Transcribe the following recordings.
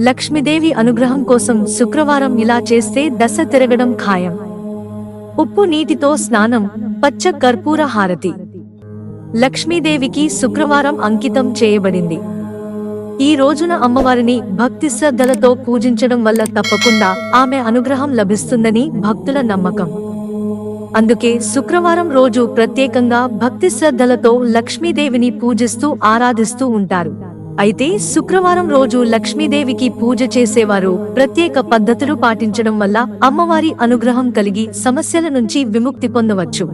లక్ష్మీదేవి అనుగ్రహం కోసం శుక్రవారం ఇలా చేస్తే దశ తిరగడం ఖాయం. ఉప్పు నీటితో స్నానం పచ్చ కర్పూర హారతి. లక్ష్మీదేవికి శుక్రవారం అంకితం చేయబడింది. ఈ రోజున అమ్మవారిని భక్తి శ్రద్ధలతో పూజించడం వల్ల తప్పకుండా ఆమె అనుగ్రహం లభిస్తుందని భక్తుల నమ్మకం. అందుకే శుక్రవారం రోజు ప్రత్యేకంగా భక్తి శ్రద్ధలతో లక్ష్మీదేవిని పూజిస్తూ ఆరాధిస్తూ ఉంటారు. అయితే శుక్రవారం రోజు లక్ష్మీదేవికి పూజ చేసేవారు ప్రత్యేక పద్ధతులు పాటించడం వల్ల అమ్మవారి అనుగ్రహం కలిగి సమస్యల నుంచి విముక్తి పొందవచ్చు.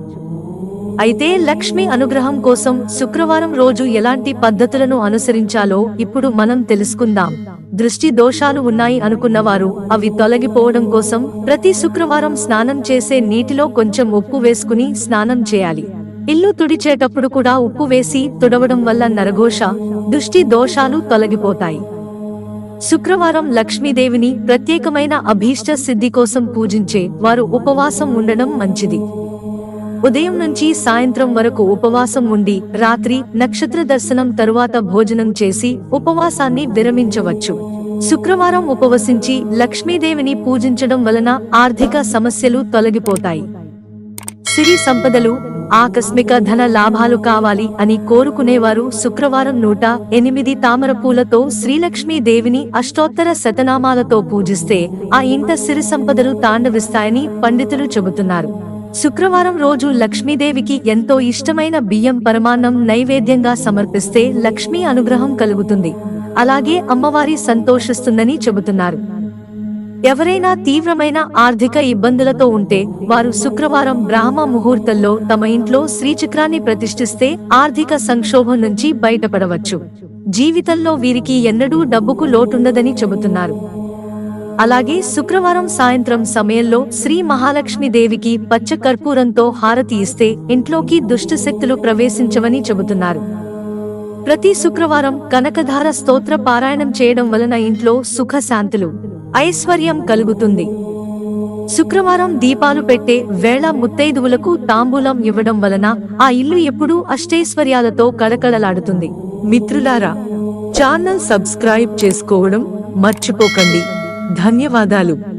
అయితే లక్ష్మి అనుగ్రహం కోసం శుక్రవారం రోజు ఎలాంటి పద్ధతులను అనుసరించాలో ఇప్పుడు మనం తెలుసుకుందాం. దృష్టి దోషాలు ఉన్నాయి అనుకున్నవారు అవి తొలగిపోవడం కోసం ప్రతి శుక్రవారం స్నానం చేసే నీటిలో కొంచెం ఉప్పు వేసుకుని స్నానం చేయాలి. ఇల్లు తుడిచేటప్పుడు కూడా ఉప్పు వేసి తుడవడం వల్ల నరఘోష దృష్టి దోషాలు తొలగిపోతాయి. శుక్రవారం లక్ష్మీదేవిని ప్రత్యేకమైన అభీష్ట సిద్ధి కోసం పూజించే వారు ఉపవాసం ఉండడం మంచిది. ఉదయం నుంచి సాయంత్రం వరకు ఉపవాసం ఉండి రాత్రి నక్షత్ర దర్శనం తరువాత భోజనం చేసి ఉపవాసాన్ని విరమించవచ్చు. శుక్రవారం ఉపవసించి లక్ష్మీదేవిని పూజించడం వలన ఆర్థిక సమస్యలు తొలగిపోతాయి. సిరి సంపదలు ఆకస్మిక ధన లాభాలు కావాలి అని కోరుకునేవారు శుక్రవారం నూట ఎనిమిది తామర పూలతో శ్రీలక్ష్మీదేవిని అష్టోత్తర శతనామాలతో పూజిస్తే ఆ ఇంట సిరి సంపదలు తాండవిస్తాయని పండితులు చెబుతున్నారు. శుక్రవారం రోజు లక్ష్మీదేవికి ఎంతో ఇష్టమైన బియ్యం పరమాన్నం నైవేద్యంగా సమర్పిస్తే లక్ష్మీ అనుగ్రహం కలుగుతుంది. అలాగే అమ్మవారి సంతోషిస్తుందని చెబుతున్నారు. ఎవరైనా తీవ్రమైన ఆర్థిక ఇబ్బందులతో ఉంటే వారు శుక్రవారం బ్రాహ్మ ముహూర్తంలో తమ ఇంట్లో శ్రీచక్రాన్ని ప్రతిష్ఠిస్తే ఆర్థిక సంక్షోభం నుంచి బయటపడవచ్చు. జీవితంలో వీరికి ఎన్నడూ డబ్బుకు లోటుండదని చెబుతున్నారు. అలాగే శుక్రవారం సాయంత్రం సమయంలో శ్రీ మహాలక్ష్మి దేవికి పచ్చ కర్పూరంతో హారతి ఇస్తే ఇంట్లోకి దుష్టశక్తులు ప్రవేశించవని చెబుతున్నారు. ప్రతి శుక్రవారం కనకధార స్తోత్ర పారాయణం చేయడం వలన ఇంట్లో సుఖశాంతులు. ఐశ్వర్యం కలుగుతుంది. శుక్రవారం దీపాలు పెట్టే వేళ ముత్తైదువులకు తాంబూలం ఇవ్వడం వలన ఆ ఇల్లు ఎప్పుడూ అష్టైశ్వర్యాలతో కళకళలాడుతుంది. మిత్రులారా ఛానల్ సబ్స్క్రైబ్ చేసుకోవడం మర్చిపోకండి. ధన్యవాదాలు.